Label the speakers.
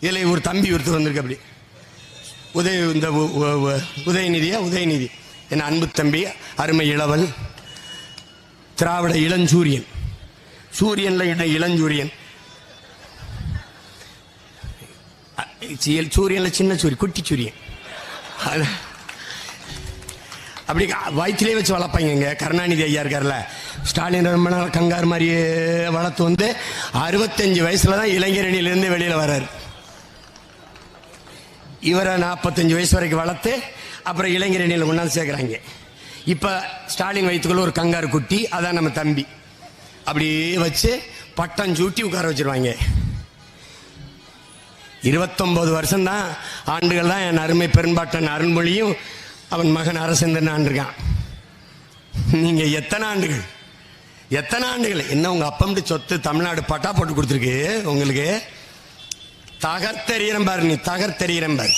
Speaker 1: இதில் ஒரு தம்பி ஒருத்தர் வந்திருக்கு அப்படி. உதய இந்த உதயநிதியா? உதயநிதி. என் அன்பு தம்பி அருமை இளவல் திராவிட இளஞ்சூரியன். சூரியனில் என்ன இளஞ்சூரியன்? சூரியனில் சின்ன சூரியன் குட்டி சூரியன். அது- அப்படி வயிற்றிலே வச்சு வளர்ப்பாங்க கருணாநிதி ஐயா இருக்கார்ல. ஸ்டாலின் ரொம்ப நாள் கங்கார் மாதிரியே வளர்த்து வந்து அறுபத்தஞ்சு வயசுல தான் இளைஞரணியிலேருந்து வெளியில் வர்றாரு. இவரை நாற்பத்தஞ்சு வயசு வரைக்கும் வளர்த்து அப்புறம் இளைஞர் அணியில் கொண்டாந்து சேர்க்குறாங்க. இப்போ ஸ்டாலின் வயிற்றுக்குள்ள ஒரு கங்காரு குட்டி அதான் நம்ம தம்பி. அப்படியே வச்சு பட்டம் சூட்டி உட்கார வச்சிருவாங்க. இருபத்தொன்பது வருஷம்தான் ஆண்டுகள் தான் என் அருமை பெரும்பாட்டன் அருண்மொழியும் அவன் மகன் அரசேந்திரன் ஆண்டிருக்கான். நீங்கள் எத்தனை ஆண்டுகள்? எத்தனை ஆண்டுகள்? என்ன உங்கள் அப்பம்ட்டு சொத்து தமிழ்நாடு பட்டா போட்டு கொடுத்துருக்கு உங்களுக்கு? தகர்த்தெறியம்பார் நீ தகர்த்தெறியம்பார்